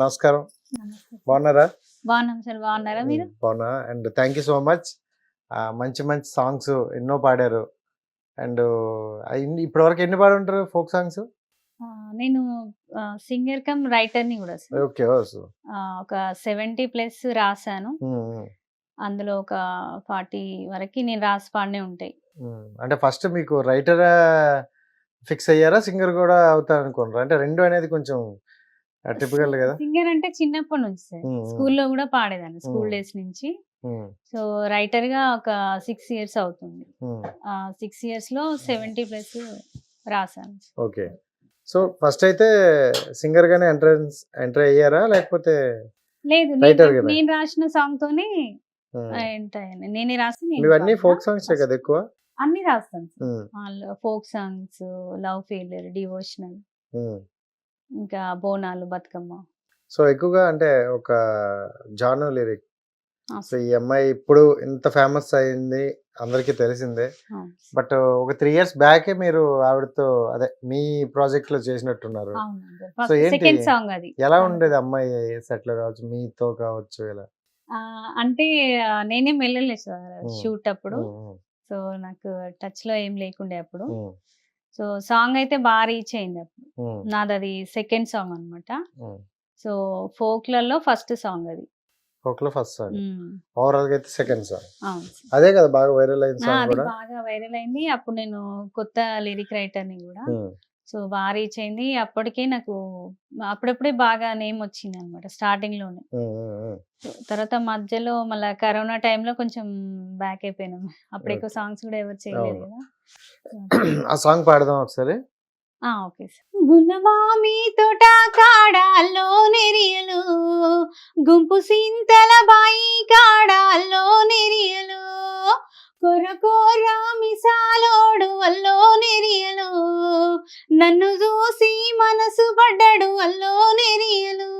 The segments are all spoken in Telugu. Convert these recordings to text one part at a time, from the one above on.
నమస్కారం. బాగున్నారా? బాగున్నాం సార్ బాగున్నారా మీరు? బాగున్నా. And thank you so much. మంచి మంచి సాంగ్స్ ఎన్నో పాడారు. అండ్ ఇప్పటి వరకు ఎన్ని పాడి ఉంటారు ఫోక్ సాంగ్స్? నేను సింగర్ కమ్ రైటర్ని కూడా ఓకే ఒక సెవెంటీ ప్లస్ రాశాను. అందులో ఒక ఫార్టీ వరకు నేను రాసి పాడినే ఉంటాయి. అంటే ఫస్ట్ మీకు రైటర్ ఫిక్స్ అయ్యారా? సింగర్ కూడా అవుతారు అనుకున్నారా అంటే రెండు అనేది కొంచెం టిపికల్ కదా? సింగర్ అంటే చిన్నప్పటి నుంచి సార్. స్కూల్లో కూడా పాడేదాన్ని స్కూల్. డేస్ నుంచి. సో రైటర్గా ఒక సిక్స్ ఇయర్స్ అవుతుంది. సిక్స్ ఇయర్స్లో సెవెంటీ ప్లస్ రాశాను. ఓకే. సో ఫస్ట్ అయితే సింగర్ గానే ఎంట్రన్స్ ఎంటర్ అయ్యారా? లేకపోతే లేదు నేను- రాసిన సాంగ్ తోనే ఎంటర్ అయ్యాను. నేనే రాసి ఇవన్నీ. ఫోక్ సాంగ్స్ కదా ఎక్కువ? అన్ని రాస్తాను folk songs love failure devotional. ఇంకా బోనాలు బతుకమ్మ. సో ఎక్కువగా అంటే ఒక జాను లిరిక్. సో ఈ అమ్మాయి ఇప్పుడు ఇంత ఫేమస్ అయింది అందరికీ తెలిసిందే. బట్ ఒక త్రీ ఇయర్స్ బ్యాకే మీరు ఆవిడతో అదే మీ ప్రాజెక్ట్లో చేసినట్టున్నారు. సో ఏంటి? సాంగ్ అది. ఎలా ఉండేది అమ్మాయి సెట్లో కావచ్చు మీతో కావచ్చు ఇలా? అంటే నేనేం వెళ్ళలేదు సార్. షూట్ అప్పుడు. సో నాకు టచ్లో ఏం లేకుండే అప్పుడు. సో సాంగ్ అయితే బాగా రీచ్ అయింది అప్పుడు. నాది అది సెకండ్ సాంగ్ అనమాట. సో ఫోక్లలో ఫస్ట్ సాంగ్ అది. ఒకలో ఫస్ట్ సాంగ్. ఓవరాల్గా అయితే సెకండ్ సాంగ్. అదే కదా బాగా వైరల్ అయిన ఆ, సాంగ్ అది కూడా. బాగా వైరల్ అయింది. అప్పుడు నేను కొత్త లిరిక్ రైటర్ని కూడా సో బాగా రీచ్ అయింది అప్పటికే నాకు అప్పుడప్పుడే బాగా నేమ్ వచ్చింది అనమాట స్టార్టింగ్లోనే. తర్వాత మధ్యలో మళ్ళీ కరోనా టైంలో కొంచెం బ్యాక్ అయిపోయినాం. అప్పుడు ఎక్కువ. సాంగ్స్ కూడా ఎవరు చేయలేదు. కదా! ఆ సాంగ్ పాడదాం ఒకసారి? Okay sir. తోట కాడాల్లో నెరియలు గుంపు సింతల బాయి కాడాల్లో నెరియలు. కొరకోర మిసాలోడు అల్లో నెరియలు. నన్ను చూసి మనసు పడ్డాడు అల్లో నెరియలు.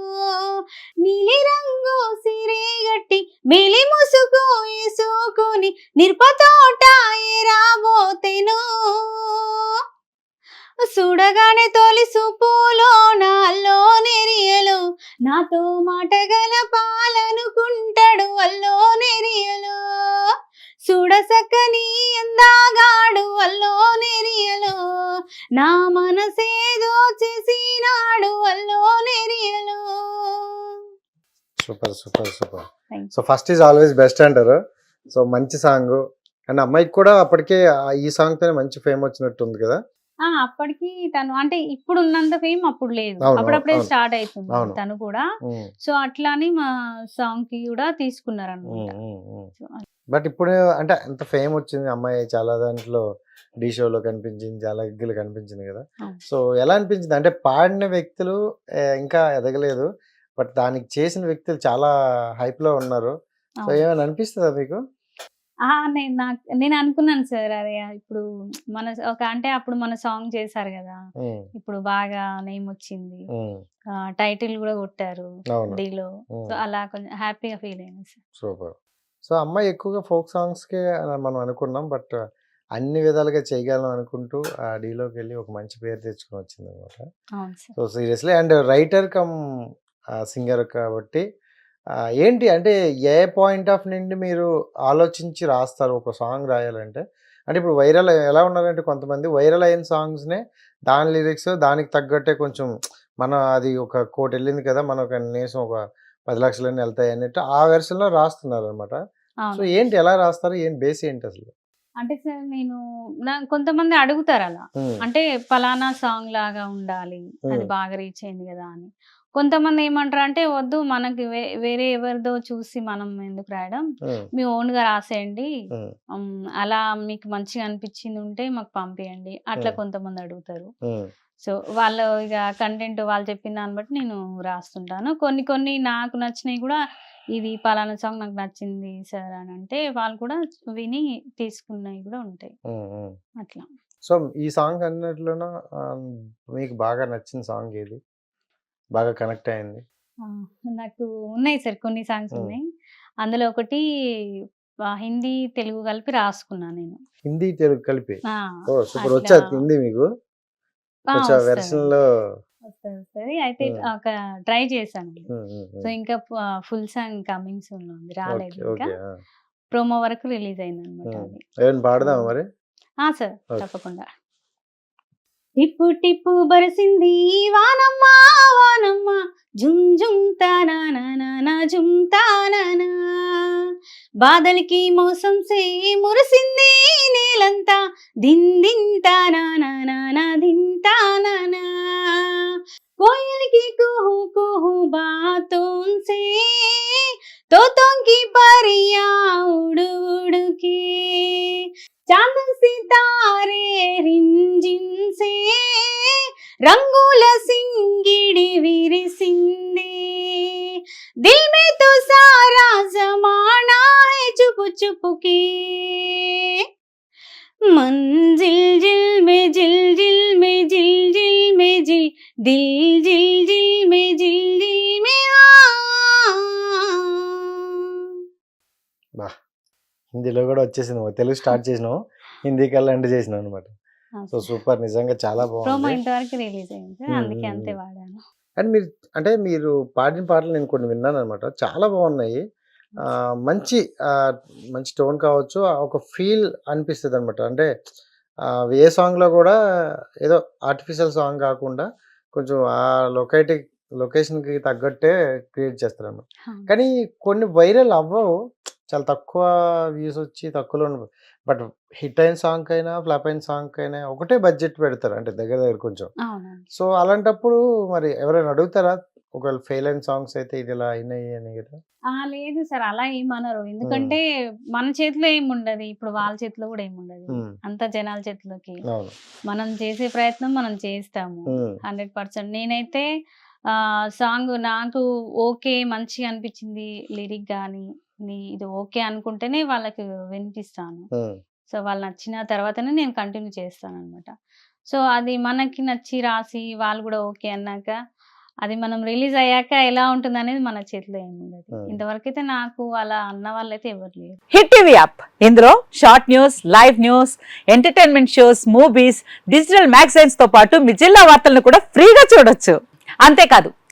నీలి రంగు సిరే గట్టి మేలి ముసుగు వేసుకొని నిర్పతోట రాబోతేను. చూడగానే తొలి సూపులో నాలో నెరియలు. నాతో మాటగల పాలనుకుంటాడు అల్లో నెరియలు. చూడసక్కని ఎందాగాడు అల్లో నెరియలు. నా మనసేదో చేసినాడు అల్లో నెరియలు. Super super super. So first is always best అంటారు. సో మంచి సాంగ్. అండ్ అమ్మాయికి కూడా అప్పటికే ఈ సాంగ్ తోనే మంచి ఫేమ్ వచ్చినట్టు ఉంది కదా అప్పటికి తను అంటే ఇప్పుడు ఉన్నంత ఫేమ్ అప్పుడు లేదు. అప్పుడప్పుడే. స్టార్ట్ అవుతుంది. తను కూడా. సో అట్లాని మా సాంగ్కి కూడా తీసుకున్నారు ఉమ్, అనమాట ఉమ్, ఉమ్. బట్ ఇప్పుడు అంటే ఎంత ఫేమ్ వచ్చింది. అమ్మాయి చాలా దాంట్లో డీ షోలో కనిపించింది చాలా గిగ్గులు కనిపించింది కదా. సో ఎలా అనిపించింది? అంటే పాడిన వ్యక్తులు ఇంకా ఎదగలేదు. బట్ దానికి చేసిన వ్యక్తులు చాలా హైప్లో ఉన్నారు. సో ఏమైనా అనిపిస్తుందా మీకు? ఆ, నేను నాకు నేను అనుకున్నాను సార్ అదే. ఇప్పుడు మన ఒక అంటే అప్పుడు మన సాంగ్ చేశారు కదా. ఇప్పుడు బాగా నేమ్ వచ్చింది. టైటిల్ కూడా కొట్టారు డీలో. సో అలా కొంచెం హ్యాపీగా ఫీల్ అయింది సార్. సూపర్. సో అమ్మాయి ఎక్కువగా ఫోక్ సాంగ్స్కే మనం అనుకున్నాం. బట్ అన్ని విధాలుగా చేయగలం అనుకుంటూ ఆ డీలోకి వెళ్ళి ఒక మంచి పేరు తెచ్చుకొని వచ్చింది అనమాట so seriously and writer cum singer కాబట్టి ఏంటి అంటే ఏ పాయింట్ ఆఫ్ నుండి మీరు ఆలోచించి రాస్తారు ఒక సాంగ్ రాయాలంటే? అంటే ఇప్పుడు వైరల్ ఎలా ఉన్నారంటే కొంతమంది వైరల్ అయిన సాంగ్స్నే దాని లిరిక్స్ దానికి తగ్గట్టే కొంచెం మన అది ఒక కోటి వెళ్ళింది కదా! మన కనీసం ఒక పది లక్షలన్నీ వెళ్తాయి అన్నట్టు ఆ వెర్షన్లో రాస్తున్నారు అనమాట సో ఏంటి ఎలా రాస్తారు? ఏం బేస్ ఏంటి అసలు? అంటే సార్ నేను నా కొంతమంది అడుగుతారు అలా. అంటే పలానా సాంగ్ లాగా ఉండాలి అది. బాగా రీచ్ అయింది కదా అని. కొంతమంది ఏమంటారు అంటే వద్దు మనకి వేరే ఎవరిదో చూసి మనం ఎందుకు రాయడం? మీ ఓన్గా రాసేయండి అలా మీకు మంచిగా అనిపించింది ఉంటే మాకు పంపించండి అట్లా. కొంతమంది అడుగుతారు. సో వాళ్ళు ఇక కంటెంట్ వాళ్ళు చెప్పిన దాన్ని బట్టి నేను రాస్తుంటాను. కొన్ని కొన్ని నాకు నచ్చినవి కూడా ఇది పలానా సాంగ్ నాకు నచ్చింది సార్ అని అంటే వాళ్ళు కూడా విని తీసుకున్నవి కూడా ఉంటాయి. అట్లా. సో ఈ సాంగ్ అన్నట్లున మీకు బాగా నచ్చిన సాంగ్ ఏది? బాగా కనెక్ట్ అయింది. నాకు ఉన్నాయి సార్ కొన్ని సాంగ్స్. ఉన్నాయి. అందులో ఒకటి హిందీ తెలుగు కలిపి రాసుకున్నాను నేను. హిందీ తెలుగు కలిపి? సూపర్ వచ్చా హిందీ మీకు. కొంచెం. వెర్షన్లో వస్తది అయితే. ఒక ట్రై చేశాను సో. ఇంకా ఫుల్ సాంగ్ కమింగ్ సూన్ ఉంది రాలేదు ఇంకా. ప్రోమో వరకు రిలీజ్ అయింది అనమాట పాడదామా మరి? ఆ సార్. తప్పకుండా. టిప్పు టిప్పు బరిసింది వానమ్మ వానమ్మ. జుమ్ జుమ్ తానా జుమ్ తానా బాదలికి మోసం సే మురిసింది నేలంతా. దిన్ దిన్ తానా तो तुमसे से तुम तो की परिया उड़ उड़ के। चाँद सितारे रिंजिन से, रंगूल सिंगिड़ी वीर सिंदे। दिल में तो सारा जमाना है चुप चुप के। मंजिल जिल में जिल जिल में जिल जिल में जिल, दिल जिल హిందీలో కూడా వచ్చేసింది. తెలుగు స్టార్ట్ చేసినాం. హిందీ కల్లా ఎండ్ చేసినాం అనమాట. So super. నిజంగా చాలా బాగుంది. ఇంతవరకు రిలీజ్ అయింది. మ్మ్, అందుకే మ్మ్, అంతే మ్మ్. వాడాను. అండ్ మీరు అంటే మీరు పాడిన పాటలు నేను కొన్ని విన్నాను అనమాట. చాలా బాగున్నాయి. మంచి మంచి టోన్ కావచ్చు. ఒక ఫీల్ అనిపిస్తుంది అనమాట అంటే ఏ సాంగ్లో కూడా ఏదో ఆర్టిఫిషియల్ సాంగ్ కాకుండా కొంచెం ఆ లొకేటి లొకేషన్కి తగ్గట్టే క్రియేట్ చేస్తారు అనమాట కానీ కొన్ని వైరల్ అవ్వవు. చాలా తక్కువ వ్యూస్ వచ్చి తక్కువలో బట్ హిట్ అయిన సాంగ్ అయినా ఫ్లాప్ అయిన సాంగ్ అయినా ఒకటే బడ్జెట్ పెడతారు. అంటే దగ్గర దగ్గర కొంచెం. సో అలాంటప్పుడు మరి ఎవరైనా అడుగుతారా? ఒకవేళ ఫెయిల్ అయిన సాంగ్స్ అయితే ఇది ఇలా అయినాయి అని కదా. లేదు సార్ అలా ఏమనరు. ఎందుకంటే మన చేతిలో ఏముండదు. ఇప్పుడు వాళ్ళ చేతిలో కూడా ఏముండదు. అంత జనాల చేతిలోకి. మనం చేసే ప్రయత్నం మనం చేస్తాము. Hundred percent. నేనైతే సాంగ్ నాకు ఓకే మంచిగా అనిపించింది లిరిక్ కానీ ఇది ఓకే అనుకుంటేనే వాళ్ళకి వినిపిస్తాను. సో వాళ్ళు నచ్చిన తర్వాతనే నేను కంటిన్యూ చేస్తాను అనమాట సో అది మనకి నచ్చి రాసి వాళ్ళు కూడా ఓకే అన్నాక అది మనం రిలీజ్ అయ్యాక ఎలా ఉంటుంది అనేది మన చేతిలో ఏముండదు. ఇంతవరకు అయితే నాకు అలా అన్న వాళ్ళైతే ఎవరు లేరు. Hit TV app. ఇందులో short news live news entertainment shows movies digital మ్యాగజైన్స్తో పాటు మీ జిల్లా వార్తలను కూడా ఫ్రీగా చూడొచ్చు. అంతేకాదు